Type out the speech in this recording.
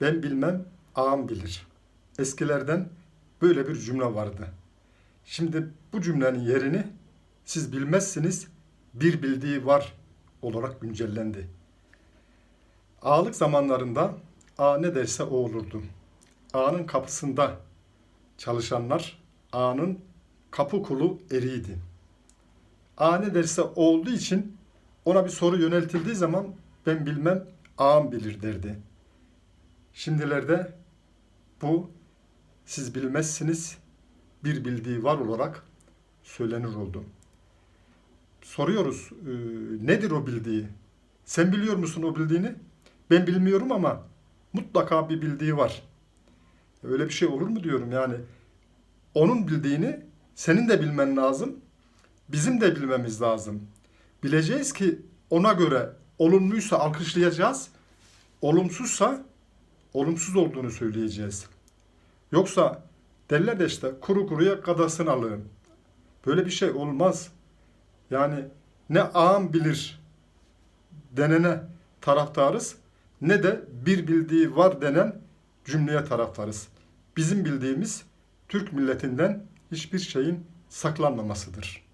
Ben bilmem, ağam bilir. Eskilerden böyle bir cümle vardı. Şimdi bu cümlenin yerini siz bilmezsiniz, bir bildiği var olarak güncellendi. Ağalık zamanlarında ağa ne derse o olurdu. Ağanın kapısında çalışanlar ağanın kapı kulu eriydi. Ağa ne derse o olduğu için ona bir soru yöneltildiği zaman ben bilmem ağam bilir derdi. Şimdilerde bu siz bilmezsiniz bir bildiği var olarak söylenir oldu. Soruyoruz e, nedir o bildiği? Sen biliyor musun o bildiğini? Ben bilmiyorum ama mutlaka bir bildiği var. Öyle bir şey olur mu diyorum yani. Onun bildiğini senin de bilmen lazım. Bizim de bilmemiz lazım. Bileceğiz ki ona göre olumluysa alkışlayacağız. Olumsuzsa olumsuz olduğunu söyleyeceğiz. Yoksa derler de işte kuru kuruya kadasını alın. Böyle bir şey olmaz. Yani ne ağam bilir denene taraftarız ne de bir bildiği var denen cümleye taraftarız. Bizim bildiğimiz Türk milletinden hiçbir şeyin saklanmamasıdır.